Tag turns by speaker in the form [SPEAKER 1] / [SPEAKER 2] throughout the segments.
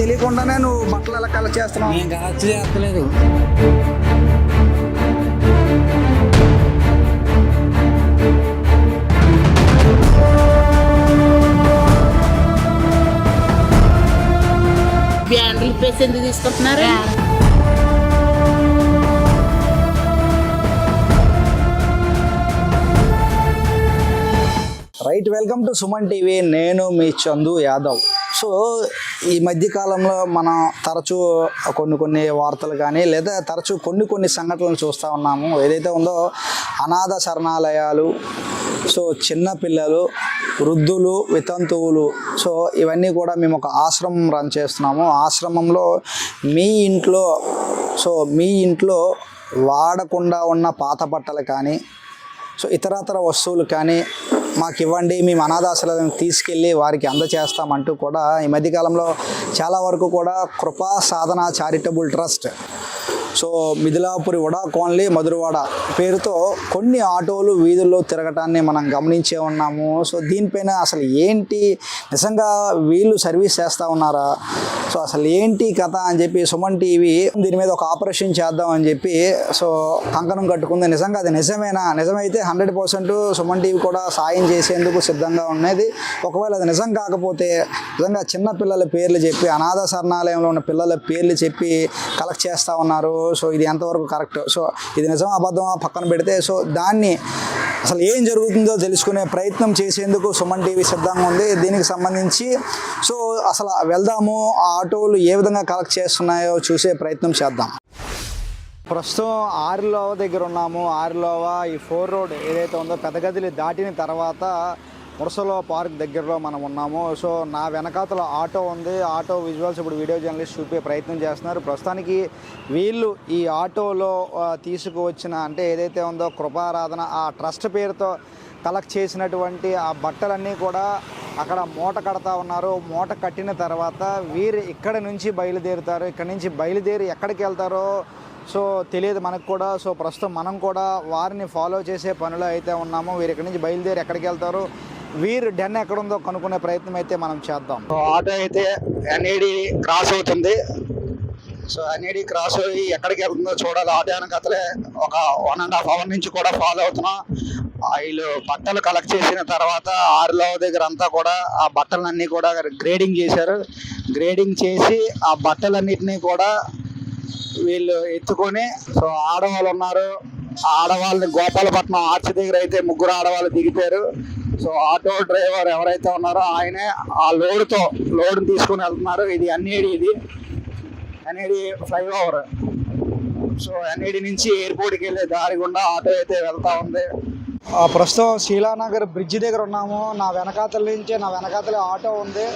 [SPEAKER 1] తెలియకుండానే నువ్వు బట్టలు ఎలా కలెక్ట్ చేస్తున్నావు?
[SPEAKER 2] నేను కరెక్ట్ చేస్తలేదు.
[SPEAKER 3] బ్యాండ్లు పేసి ఎందుకు తీసుకుంటున్నారు?
[SPEAKER 1] Right welcome to Suman TV నేను మీ చందు యాదవ్. సో ఈ మధ్య కాలంలో మనం తరచూ కొన్ని కొన్ని వార్తలు కానీ లేదా తరచూ కొన్ని కొన్ని సంఘటనలు చూస్తూ ఉన్నాము. ఏదైతే ఉందో అనాథ శరణాలయాలు సో చిన్నపిల్లలు వృద్ధులు వితంతువులు సో ఇవన్నీ కూడా మేము ఒక ఆశ్రమం రన్ చేస్తున్నాము. ఆశ్రమంలో మీ ఇంట్లో సో మీ ఇంట్లో వాడకుండా ఉన్న పాత బట్టలు కానీ సో ఇతరతర వస్తువులు కానీ మాకు ఇవ్వండి మేము అనాథాశ్రమం తీసుకెళ్ళి వారికి అందచేస్తామంటూ కూడా ఈ మధ్యకాలంలో చాలా వరకు కూడా Krupa Sadhana charitable trust so Mithilapuri VUDA కోన్లీ Madhurawada పేరుతో కొన్ని ఆటోలు వీధుల్లో తిరగటాన్ని మనం గమనించే ఉన్నాము. సో దీనిపైన అసలు ఏంటి? నిజంగా వీళ్ళు సర్వీస్ చేస్తూ ఉన్నారా? సో అసలు ఏంటి కథ అని చెప్పి సుమన్ టీవీ దీని మీద ఒక ఆపరేషన్ చేద్దాం అని చెప్పి సో కంకణం కట్టుకుంది. నిజంగా అది నిజమేనా? నిజమైతే హండ్రెడ్ పర్సెంట్ సుమన్ టీవీ కూడా సాయం చేసేందుకు సిద్ధంగా ఉన్నది. ఒకవేళ అది నిజం కాకపోతే నిజంగా చిన్న పిల్లల పేర్లు చెప్పి అనాథ శరణాలయంలో ఉన్న పిల్లల పేర్లు చెప్పి కలెక్ట్ చేస్తూ ఉన్నారు. సో ఇది ఎంతవరకు కరెక్ట్? సో ఇది నిజం అబద్ధమా పక్కన పెడితే సో దాన్ని అసలు ఏం జరుగుతుందో తెలుసుకునే ప్రయత్నం చేసేందుకు సుమన్ టీవీ సిద్ధంగా ఉంది. దీనికి సంబంధించి సో అసలు వెళ్దాము ఆ ఆటోలు ఏ విధంగా కలెక్ట్ చేస్తున్నాయో చూసే ప్రయత్నం చేద్దాం. ప్రస్తుతం ఆరిలోవ దగ్గర ఉన్నాము. ఆరిలోవ ఈ ఫోర్ రోడ్ ఏదైతే ఉందో పెద్దగదిని దాటిన తర్వాత మురసలో పార్క్ దగ్గరలో మనం ఉన్నాము. సో నా వెనకాతల ఆటో ఉంది. ఆటో విజువల్స్ ఇప్పుడు వీడియో జర్నలిస్ట్ చూపే ప్రయత్నం చేస్తున్నారు. ప్రస్తుతానికి వీళ్ళు ఈ ఆటోలో తీసుకువచ్చిన అంటే ఏదైతే ఉందో కృపారాధన ఆ ట్రస్ట్ పేరుతో కలెక్ట్ చేసినటువంటి ఆ బట్టలన్నీ కూడా అక్కడ మూట కడతా ఉన్నారు. మూట కట్టిన తర్వాత వీరు ఇక్కడ నుంచి బయలుదేరుతారు. ఇక్కడ నుంచి బయలుదేరి ఎక్కడికి వెళ్తారో సో తెలియదు మనకు కూడా. సో ప్రస్తుతం మనం కూడా వారిని ఫాలో చేసే పనిలో అయితే ఉన్నాము. వీరు ఇక్కడి నుంచి బయలుదేరి ఎక్కడికి వెళ్తారు? వీరు డెన్ ఎక్కడ ఉందో కనుక్కునే ప్రయత్నం అయితే మనం చేద్దాం. ఆటో అయితే ఎన్ఏడి క్రాస్ అవుతుంది. సో ఎన్ఏడి క్రాస్ అయ్యి ఎక్కడికి వెళ్తుందో చూడాలి. ఆటో వెనకతలే ఒక వన్ అండ్ హాఫ్ అవర్ నుంచి కూడా ఫాలో అవుతున్నాం. వీళ్ళు బట్టలు కలెక్ట్ చేసిన తర్వాత ఆరులో దగ్గర అంతా కూడా ఆ బట్టలన్నీ కూడా గ్రేడింగ్ చేశారు. గ్రేడింగ్ చేసి ఆ బట్టలన్నిటినీ కూడా వీళ్ళు ఎత్తుకొని సో ఆడవాళ్ళు ఉన్నారు. ఆడవాళ్ళని గోపాలపట్నం ఆర్చ్ దగ్గర అయితే ముగ్గురు ఆడవాళ్ళు దిగిపోయారు. సో ఆటో డ్రైవర్ ఎవరైతే ఉన్నారో ఆయనే ఆ లోడ్తో లోడ్ని తీసుకుని వెళ్తున్నారు. ఇది ఎన్ఏడి ఇది. NAD flyover. సో ఎన్ఏడి నుంచి ఎయిర్పోర్ట్కి వెళ్ళే దారి గుండా ఆటో అయితే వెళ్తూ ఉంది. ఆ, ప్రస్తుతం శీలానగర్ బ్రిడ్జ్ దగ్గర ఉన్నాము. నా వెనకాతల నుంచి నా వెనకాతల ఆటో ఉంది.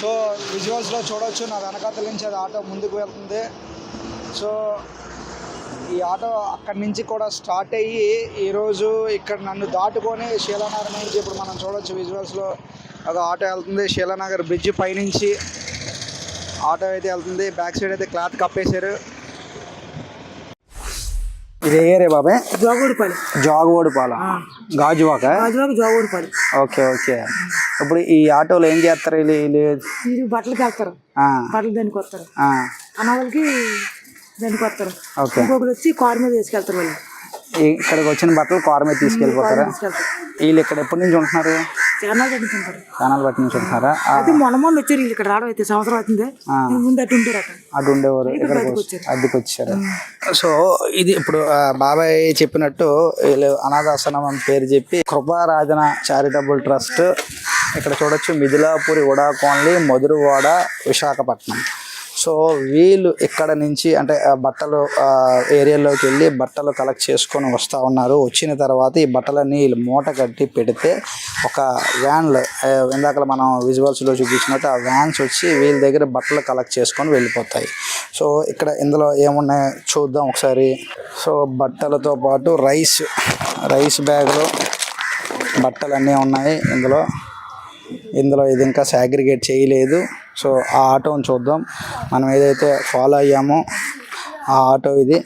[SPEAKER 1] సో విజువల్స్లో చూడవచ్చు నా వెనకాతల నుంచి అది ఆటో ముందుకు వెళ్తుంది. సో ఈ ఆటో అక్కడి నుంచి కూడా స్టార్ట్ అయ్యి ఈరోజు ఇక్కడ నన్ను దాటుకొని శీలానగర్ నుంచి ఇప్పుడు మనం చూడొచ్చు విజువల్స్లో ఒక ఆటో వెళ్తుంది. శీలానగర్ బ్రిడ్జ్ పైనుంచి ఆటో అయితే వెళ్తుంది. బ్యాక్ సైడ్ అయితే క్లాత్ కప్పేశారు. ఇది ఏరే బాబాయ్
[SPEAKER 4] జోగూడిపల్లి.
[SPEAKER 1] జాగువాడు పాల గాజువాక?
[SPEAKER 4] రాజువాక జోగూడిపల్లి.
[SPEAKER 1] Okay okay. ఇప్పుడు ఈ ఆటోలో ఏం చేస్తారు? వీళ్ళు వీళ్ళు
[SPEAKER 4] బట్టలకి వెళ్తారు బట్టలు దానికి వస్తారు
[SPEAKER 1] ఆ,
[SPEAKER 4] అనాథలకి
[SPEAKER 1] ఓకే.
[SPEAKER 4] ఇంకొకరు వచ్చి కారు మీద తీసుకెళ్తారు వాళ్ళు
[SPEAKER 1] ఇక్కడికి వచ్చిన బట్టలు కారు మీద తీసుకెళ్ళిపోతారా? వీళ్ళు ఇక్కడ ఎప్పటి నుంచి ఉంటున్నారు? ఛానల్ బట్టి నుంచి ఉంటున్నారా?
[SPEAKER 4] అయితే మొన్న మొన్న వచ్చారు వీళ్ళు ఇక్కడ రావడం అయితే సంవత్సరం అవుతుంది. ముందు అటు ఉంటారు అక్కడ
[SPEAKER 1] అటు ఉండేవారు అద్దెకి వచ్చారు. సో ఇది ఇప్పుడు బాబాయ్ చెప్పినట్టు వీళ్ళు అనాథాశ్రమం పేరు చెప్పి కృపారాధన చారిటబుల్ ట్రస్ట్. ఇక్కడ చూడొచ్చు మిథిలాపురి ఉడా కోన్లీ మధురవాడ విశాఖపట్నం. సో వీళ్ళు ఇక్కడ నుంచి అంటే బట్టలు ఏరియాలోకి వెళ్ళి బట్టలు కలెక్ట్ చేసుకొని వస్తూ ఉన్నారు. వచ్చిన తర్వాత ఈ బట్టలన్నీ వీళ్ళు మూట కట్టి పెడితే ఒక వ్యాన్లు ఇందాక మనం విజువల్స్లో చూపించినట్టు ఆ వ్యాన్స్ వచ్చి వీళ్ళ దగ్గర బట్టలు కలెక్ట్ చేసుకొని వెళ్ళిపోతాయి. సో ఇక్కడ ఇందులో ఏమున్నాయి చూద్దాం ఒకసారి. సో బట్టలతో పాటు రైస్ రైస్ బ్యాగ్లో బట్టలు అన్నీ ఉన్నాయి ఇందులో. ఇందులో ఇది ఇంకా సాగ్రిగేట్ చేయలేదు. సో ఆ ఆటోని చూద్దాం. మనం ఏదైతే ఫాలో అయ్యామో ఆ ఆటో ఇది.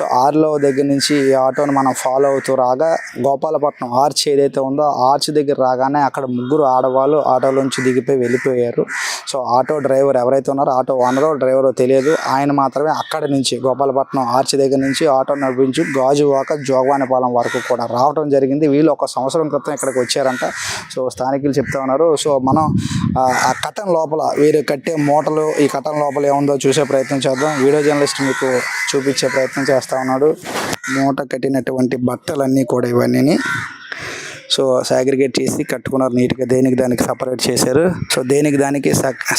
[SPEAKER 1] సో ఆర్లో దగ్గర నుంచి ఈ ఆటోని మనం ఫాలో అవుతూ రాగా గోపాలపట్నం ఆర్చ్ ఏదైతే ఉందో ఆర్చ్ దగ్గర రాగానే అక్కడ ముగ్గురు ఆడవాళ్ళు ఆటోలోంచి దిగిపోయి వెళ్ళిపోయారు. సో ఆటో డ్రైవర్ ఎవరైతే ఉన్నారో ఆటో ఓనరో డ్రైవరో తెలియదు. ఆయన మాత్రమే అక్కడ నుంచి గోపాలపట్నం ఆర్చ్ దగ్గర నుంచి ఆటో నడిపించి గాజువాక జోగవానిపాలెం వరకు కూడా రావడం జరిగింది. వీళ్ళు ఒక సంవత్సరం క్రితం ఇక్కడికి వచ్చారంట. సో స్థానికులు చెప్తా ఉన్నారు. సో మనం ఆ, కటన్ లోపల వీరు కట్టే మూటలు ఈ కటన్ లోపల ఏముందో చూసే ప్రయత్నం చేద్దాం. వీడియో జర్నలిస్ట్ మీకు చూపించే ప్రయత్నం చేస్తాం ఉన్నాడు. మూట కట్టినటువంటి బట్టలన్నీ కూడా ఇవన్నీ సో సాగ్రిగేట్ చేసి కట్టుకున్నారు నీట్గా దేనికి దానికి సపరేట్ చేశారు. సో దేనికి దానికి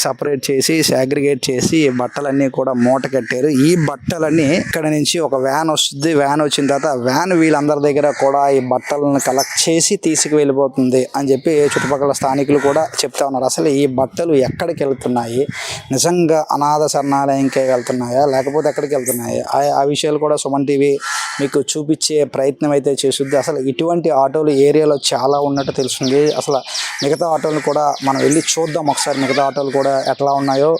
[SPEAKER 1] సపరేట్ చేసి సాగ్రిగేట్ చేసి ఈ బట్టలన్నీ కూడా మూట కట్టారు. ఈ బట్టలన్నీ ఇక్కడ నుంచి ఒక వ్యాన్ వస్తుంది. వ్యాన్ వచ్చిన తర్వాత వ్యాన్ వీళ్ళందరి దగ్గర కూడా ఈ బట్టలను కలెక్ట్ చేసి తీసుకు వెళ్ళిపోతుంది అని చెప్పి చుట్టుపక్కల స్థానికులు కూడా చెప్తా ఉన్నారు. అసలు ఈ బట్టలు ఎక్కడికి వెళ్తున్నాయి? నిజంగా అనాథ శరణాలయంకే వెళ్తున్నాయా? లేకపోతే ఎక్కడికి వెళ్తున్నాయి? ఆ ఆ విషయాలు కూడా సుమన్ టీవీ మీకు చూపించే ప్రయత్నం అయితే చేస్తుంది. అసలు ఇటువంటి ఆటోలు ఏరియాలో చాలా ఉన్నట్టు తెలుస్తుంది. అసలు మిగతా ఆటోలు కూడా మనం వెళ్ళి చూద్దాం ఒకసారి మిగతా ఆటోలు కూడా ఎట్లా ఉన్నాయో.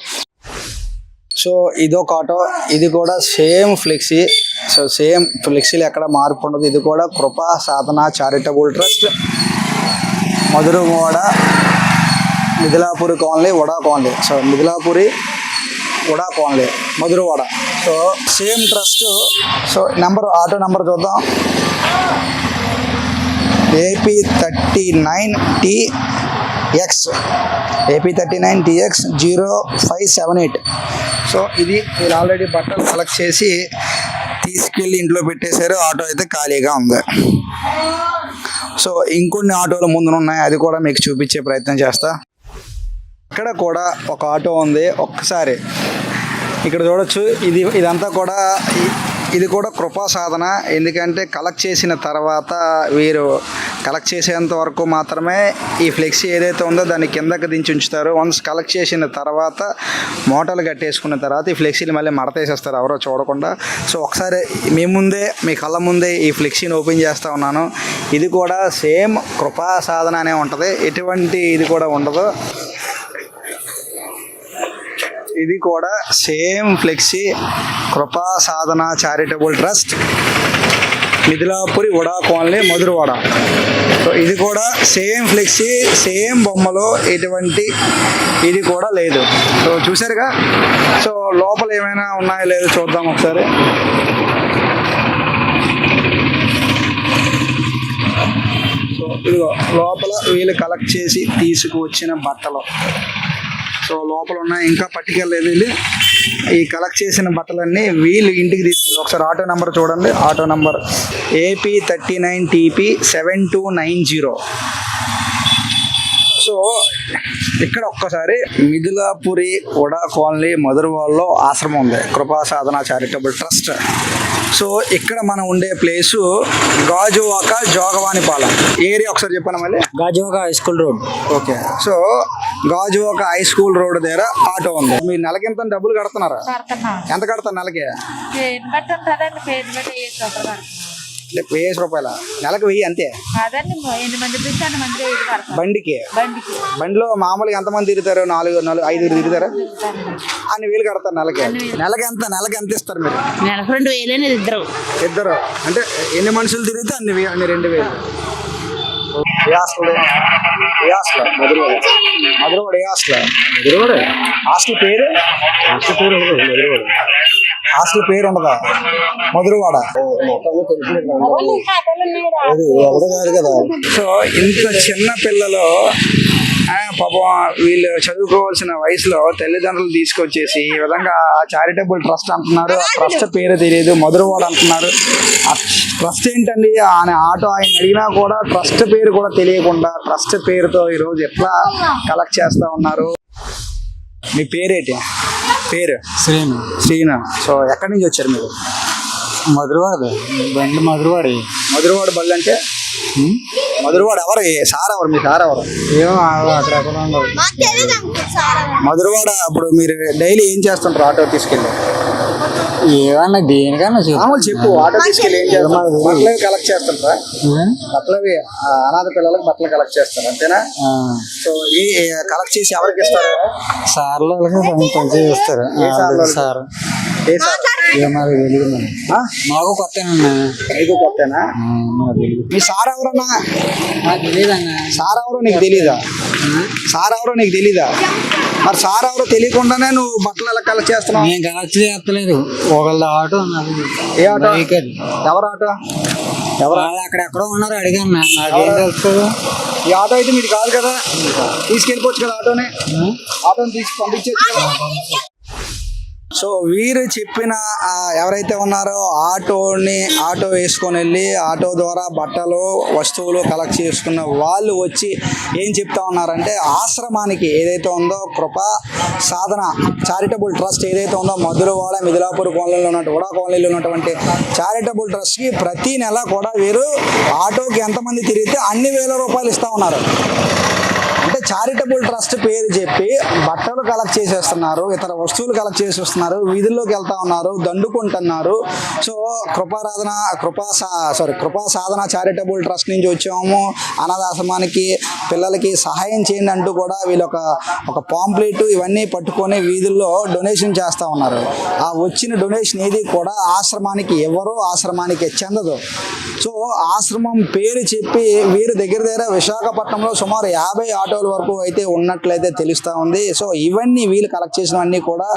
[SPEAKER 1] సో ఇదొక ఆటో. ఇది కూడా సేమ్ ఫ్లెక్సీ. సో సేమ్ ఫ్లెక్సీలు ఎక్కడ మార్పు ఉండదు. ఇది కూడా Krupa Sadhana charitable trust. Madhurawada Mithilapuri colony VUDA colony. So Mithilapuri VUDA colony Madhurawada so same trust. So number auto number చూద్దాం. AP thirty nine T X AP thirty nine TX zero five seven eight so ఇది వీళ్ళు already బట్టలు select చేసి తీసుకెళ్ళి ఇంట్లో పెట్టేశారు. Auto అయితే ఖాళీగా ఉంది. సో ఇంకొన్ని ఆటోలు ముందున ఉన్నాయి. అది కూడా మీకు చూపించే ప్రయత్నం చేస్తా. ఇక్కడ కూడా ఒక ఆటో ఉంది. ఒక్కసారి ఇక్కడ చూడొచ్చు. ఇది ఇదంతా కూడా ఇది కూడా కృపా సాధన. ఎందుకంటే కలెక్ట్ చేసిన తర్వాత వీరు కలెక్ట్ చేసేంత వరకు మాత్రమే ఈ ఫ్లెక్సీ ఏదైతే ఉందో దాన్ని కిందకి దించి ఉంచుతారు. వన్స్ కలెక్ట్ చేసిన తర్వాత మోటార్లు కట్టేసుకున్న తర్వాత ఈ ఫ్లెక్సీని మళ్ళీ మడతేసేస్తారు ఎవరో చూడకుండా. సో ఒకసారి మీ ముందే మీ కళ్ళ ముందే ఈ ఫ్లెక్సీని ఓపెన్ చేస్తూ ఉన్నాను. ఇది కూడా సేమ్ కృపా సాధన అనే ఉంటుంది. ఎటువంటి ఇది కూడా ఉండదు. ఇది కూడా same flexi Krupa Sadhana charitable trust Mithilapuri VUDA colony Madhurawada. So ఇది కూడా సేమ్ ఫ్లెక్సీ సేమ్ బొమ్మలో ఎటువంటి ఇది కూడా లేదు. సో చూసారుగా సో లోపల ఏమైనా ఉన్నాయో లేదో చూద్దాం ఒకసారి. సో ఇదిగో లోపల వీళ్ళు కలెక్ట్ చేసి తీసుకువచ్చిన బట్టలు. సో లోపల ఉన్నాయి ఇంకా పట్టుకెళ్ళలేదు వీళ్ళు. ఈ కలెక్ట్ చేసిన బట్టలన్నీ వీళ్ళు ఇంటికి తీసుకెళ్ళి ఒకసారి ఆటో నెంబర్ చూడండి. Auto number AP thirty nine TP seven two nine zero so ఇక్కడ ఒక్కసారి మిథులాపురి వడా కాలనీ మధురవాడలో ఆశ్రమం ఉంది. కృపా సాధన చారిటబుల్ ట్రస్ట్. సో ఇక్కడ మనం ఉండే ప్లేసు గాజువాక జోగవానిపాలెం. ఏరియా ఒకసారి చెప్పాను మళ్ళీ?
[SPEAKER 2] Gajuwaka high school road.
[SPEAKER 1] Okay. So Gajuwaka high school road దగ్గర ఆటో ఉంది. మీరు నెలకి ఎంత డబ్బులు కడుతున్నారా?
[SPEAKER 3] కడుతున్నాం.
[SPEAKER 1] ఎంత కడతారు నెలకి? వెయ్యి రూపాయల. నెలకు వెయ్యి అంతే. బండికి. బండిలో మామూలుగా ఎంతమంది తిరుగుతారు? నాలుగు నాలుగు ఐదుగురు తిరుగుతారా? అన్ని వేలు కడతారు నెలకి. నెలకి ఎంత నెలకి ఎంత ఇస్తారు మీరు?
[SPEAKER 3] నెలకు రెండు వేలేని ఇద్దరు.
[SPEAKER 1] ఇద్దరు. అంటే ఎన్ని మనుషులు తిరిగితే అన్ని అన్ని రెండు వేలు. ఏ హాస్టల్? ఏ హాస్టల్? మధురవాడ. మధురవాడ ఏ హాస్టల్? మధురవాడ? హాస్టల్ పేరు? హాస్టల్ పేరు మధురవాడ. హాస్టల్ పేరు ఉండదా? మధురవాడ. కాదు కదా. సో ఇంత చిన్న పిల్లలు ఆ, పాపం వీళ్ళు చదువుకోవాల్సిన వయసులో తల్లిదండ్రులు తీసుకొచ్చేసి ఈ విధంగా చారిటబుల్ ట్రస్ట్ అంటున్నారు. ఆ ట్రస్ట్ పేరు తెలియదు మధురవాడ అంటున్నారు. ఆ ట్రస్ట్ ఏంటండి? ఆయన ఆటో ఆయన అడిగినా కూడా ట్రస్ట్ పేరు కూడా తెలియకుండా ట్రస్ట్ పేరుతో ఈరోజు ఎట్లా కలెక్ట్ చేస్తా ఉన్నారు? మీ పేరేంటి పేరు?
[SPEAKER 2] శ్రీను.
[SPEAKER 1] శ్రీనా. సో ఎక్కడి నుంచి వచ్చారు మీరు?
[SPEAKER 2] మధురవాడ. బండి మధురవాడ.
[SPEAKER 1] మధురవాడ బళ్ళు అంటే? మధురవాడ ఎవరు? సార్ ఎవరు మీ సార్ ఎవరు
[SPEAKER 2] ఏమో ఉండదు
[SPEAKER 1] మధురవాడ ఇప్పుడు మీరు డైలీ ఏం చేస్తుంటారు ఆటో తీసుకెళ్ళి?
[SPEAKER 2] ఏమన్నా దేనికన్నా చెప్పు.
[SPEAKER 1] మామూలు చెప్పు ఆటో తీసుకెళ్ళి ఏం బట్టలు కలెక్ట్ చేస్తుంటారా? బట్టలు అనాథ పిల్లలకు బట్టలు కలెక్ట్ చేస్తారు అంతేనా? సో ఈ కలెక్ట్ చేసి ఎవరికి ఇస్తారు?
[SPEAKER 2] సార్లు చేస్తారు? సార్.
[SPEAKER 1] ఏ సార్?
[SPEAKER 2] మరి. మాకు
[SPEAKER 1] నీకు కొత్తనా?
[SPEAKER 2] ఆ, మాకు
[SPEAKER 1] మీ సార్ ఎవరన్నా?
[SPEAKER 2] మాకు తెలియదన్నా
[SPEAKER 1] సార్ ఎవరో నీకు తెలీదా? సార్ ఎవరో నీకు తెలీదా? మరి సార్ ఎవరో తెలియకుండానే నువ్వు బట్టలు ఎలా కలెక్ట్ చేస్తున్నావు?
[SPEAKER 2] నేను కలెక్ట్ చేస్తలేదు. ఒకళ్ళ ఆటో
[SPEAKER 1] ఏ ఆటో? ఎవరు ఆటో?
[SPEAKER 2] వాళ్ళు అక్కడెక్కడో ఉన్నారు అడిగాను నాకేం తెలుస్తుంది.
[SPEAKER 1] ఈ ఆటో అయితే మీది కాదు కదా? తీసుకెళ్ళిపోవచ్చు కదా ఆటోనే? ఆటోని తీసి పంపించవచ్చు కదా? సో వీరు చెప్పిన ఎవరైతే ఉన్నారో ఆటోని ఆటో వేసుకొని వెళ్ళి ఆటో ద్వారా బట్టలు వస్తువులు కలెక్ట్ చేసుకున్న వాళ్ళు వచ్చి ఏం చెప్తా ఉన్నారంటే ఆశ్రమానికి ఏదైతే ఉందో కృప సాధన చారిటబుల్ ట్రస్ట్ ఏదైతే ఉందో మధురవాడ మిదిలాపూర్ కాలనీలో ఉన్నట్టు ఉడా కాలనీలో ఉన్నటువంటి చారిటబుల్ ట్రస్ట్కి ప్రతి నెల కూడా వీరు ఆటోకి ఎంతమంది తిరిగితే అన్ని వేల రూపాయలు ఇస్తూ ఉన్నారు. చారిటబుల్ ట్రస్ట్ పేరు చెప్పి బట్టలు కలెక్ట్ చేసేస్తున్నారు ఇతర వస్తువులు కలెక్ట్ చేసేస్తున్నారు వీధుల్లోకి వెళ్తా ఉన్నారు దండుకుంటున్నారు. సో కృపారాధన కృపా సారీ కృపా సాధన చారిటబుల్ ట్రస్ట్ నుంచి వచ్చాము. అనాథాశ్రమానికి పిల్లలకి సహాయం చేయండి అంటూ కూడా వీళ్ళు ఒక ఒక పాంప్లెట్ ఇవన్నీ పట్టుకొని వీధుల్లో డొనేషన్ చేస్తూ ఉన్నారు. ఆ వచ్చిన డొనేషన్ ఏది కూడా ఆశ్రమానికి ఎవరో ఆశ్రమానికి చెందదు. సో ఆశ్రమం పేరు చెప్పి వీరి దగ్గర దగ్గర విశాఖపట్నంలో సుమారు యాభై ఆటోల వరకు అయితే ఉన్నట్లయితే తెలుస్తూ ఉంది. సో ఇవన్నీ వీళ్ళు కలెక్ట్ చేసినవన్నీ కూడా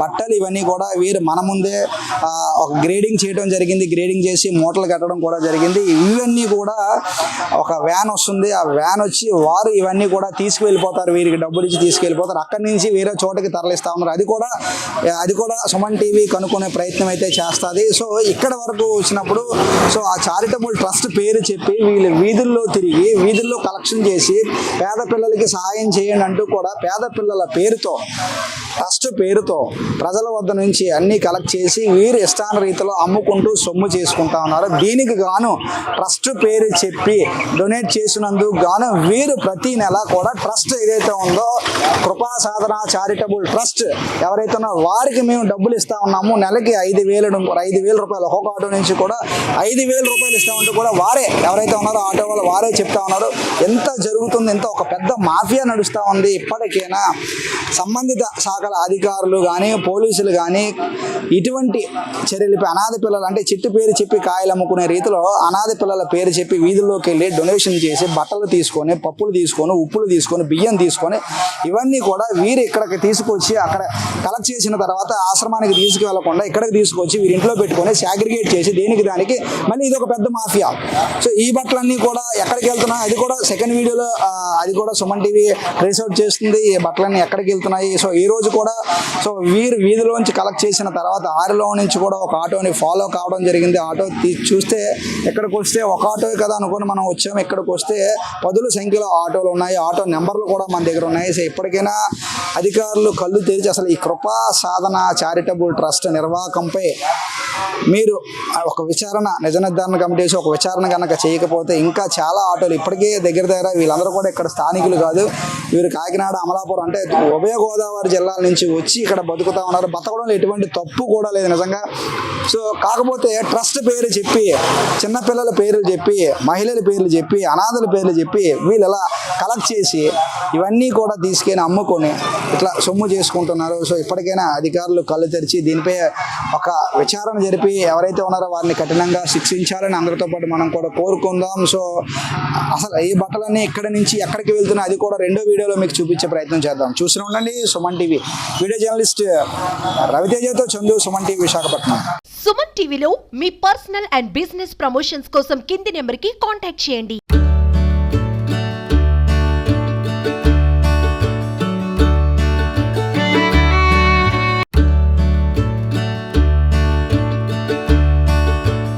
[SPEAKER 1] బట్టలు ఇవన్నీ కూడా వీరు మన ముందే ఒక గ్రేడింగ్ చేయడం జరిగింది. గ్రేడింగ్ చేసి మూటలు కట్టడం కూడా జరిగింది. ఇవన్నీ కూడా ఒక వ్యాన్ వస్తుంది. ఆ వ్యాన్ వచ్చి వారు ఇవన్నీ కూడా తీసుకువెళ్ళిపోతారు. వీరికి డబ్బులు ఇచ్చి తీసుకెళ్ళిపోతారు అక్కడి నుంచి వేరే చోటకి తరలిస్తూ ఉన్నారు. అది కూడా అది కూడా సుమన్ టీవీ కనుక్కునే ప్రయత్నం అయితే చేస్తుంది. సో ఇక్కడ వరకు వచ్చినప్పుడు సో ఆ చారిటబుల్ ట్రస్ట్ పేరు చెప్పి వీళ్ళు వీధుల్లో తిరిగి వీధుల్లో కలెక్షన్ చేసి పేద పిల్లలకి సహాయం చేయండి అంటూ కూడా పేద పిల్లల పేరుతో ట్రస్ట్ పేరుతో ప్రజల వద్ద నుంచి అన్ని కలెక్ట్ చేసి వీరు ఇష్టాన రీతిలో అమ్ముకుంటూ సొమ్ము చేసుకుంటా ఉన్నారు. దీనికి గాను ట్రస్ట్ పేరు చెప్పి డొనేట్ చేసినందుకు గాను వీరు ప్రతి నెల కూడా ట్రస్ట్ ఏదైతే ఉందో కృపా సాధన చారిటబుల్ ట్రస్ట్ ఎవరైతే ఉన్నారో వారికి మేము డబ్బులు ఇస్తా ఉన్నాము. నెలకి ఐదు వేలు ఐదు వేల రూపాయలు ఒక్కొక్క ఆటో నుంచి కూడా ఐదు వేల రూపాయలు ఇస్తామంటూ కూడా వారే ఎవరైతే ఉన్నారో ఆటో వాళ్ళు వారే చెప్తా ఉన్నారు. ఎంత జరుగుతుంది ఎంత ఒక పెద్ద మాఫియా నడుస్తూ ఉంది ఇప్పటికైనా. సంబంధిత శాఖల అధికారులు కానీ పోలీసులు కానీ ఇటువంటి చర్యలపై అనాథ పిల్లలు అంటే చిట్టు పేరు చెప్పి కాయలు అమ్ముకునే రీతిలో అనాథ పిల్లల పేరు చెప్పి వీధుల్లోకి వెళ్ళి డొనేషన్ చేసి బట్టలు తీసుకొని పప్పులు తీసుకొని ఉప్పులు తీసుకొని బియ్యం తీసుకొని ఇవన్నీ కూడా వీరు ఇక్కడికి తీసుకొచ్చి అక్కడ కలెక్ట్ చేసిన తర్వాత ఆశ్రమానికి తీసుకువెళ్ళకుండా ఇక్కడికి తీసుకొచ్చి వీరి ఇంట్లో పెట్టుకొని సాగ్రిగేట్ చేసి దేనికి దానికి మళ్ళీ ఇది ఒక పెద్ద మాఫియా. సో ఈ బట్టలన్నీ కూడా ఎక్కడికి వెళ్తున్నా అది కూడా సెకండ్ వీడియోలో అది కూడా సుమన్ ఇలాంటివి ట్రేస్ అవుట్ చేస్తుంది ఈ బట్టలన్నీ ఎక్కడికి వెళ్తున్నాయి? సో ఈ రోజు కూడా సో వీరు వీధిలోంచి కలెక్ట్ చేసిన తర్వాత ఆరులో నుంచి కూడా ఒక ఆటోని ఫాలో కావడం జరిగింది. ఆటో తీ- చూస్తే ఎక్కడికి వస్తే ఒక ఆటో కదా అనుకుని మనం వచ్చాము. ఇక్కడికి వస్తే పదుల సంఖ్యలో ఆటోలు ఉన్నాయి. ఆటో నెంబర్లు కూడా మన దగ్గర ఉన్నాయి. సో ఇప్పటికైనా అధికారులు కళ్ళు తెరిచి అసలు ఈ కృపా సాధన చారిటబుల్ ట్రస్ట్ నిర్వాహకంపై మీరు ఒక విచారణ నిజ నిర్ధారణ కమిటీ ఒక విచారణ కనుక చేయకపోతే ఇంకా చాలా ఆటోలు ఇప్పటికే దగ్గర దగ్గర వీళ్ళందరూ కూడా ఇక్కడ స్థానికులు కాదు അത് వీరు కాకినాడ అమలాపురం అంటే ఉభయ గోదావరి జిల్లాల నుంచి వచ్చి ఇక్కడ బతుకుతా ఉన్నారు. బతకడంలో ఎటువంటి తప్పు కూడా లేదు నిజంగా. సో కాకపోతే ట్రస్ట్ పేరు చెప్పి చిన్నపిల్లల పేర్లు చెప్పి మహిళల పేర్లు చెప్పి అనాథల పేర్లు చెప్పి వీళ్ళు ఇలా కలెక్ట్ చేసి ఇవన్నీ కూడా తీసుకెళ్ళి అమ్ముకొని ఇట్లా సొమ్ము చేసుకుంటున్నారు. సో ఇప్పటికైనా అధికారులు కళ్ళు తెరిచి దీనిపై ఒక విచారణ జరిపి ఎవరైతే ఉన్నారో వారిని కఠినంగా శిక్షించాలని అందరితో పాటు మనం కూడా కోరుకుందాం. సో అసలు ఈ బట్టలన్నీ ఎక్కడి నుంచి ఎక్కడికి వెళ్తున్నాయి? అది కూడా రెండో వీడియో వీడియోలో మీకు చూపించే ప్రయత్నం చేద్దాం. చూసిన ఉండండి సుమన్ టీవీ. వీడియో జర్నలిస్ట్ రవితేజతో చందు సుమన్ టీవీ విశాఖపట్నం.
[SPEAKER 5] సుమన్ టీవీలో మీ పర్సనల్ అండ్ బిజినెస్ ప్రమోషన్స్ కోసం కింది నెంబర్కి కాంటాక్ట్ చేయండి.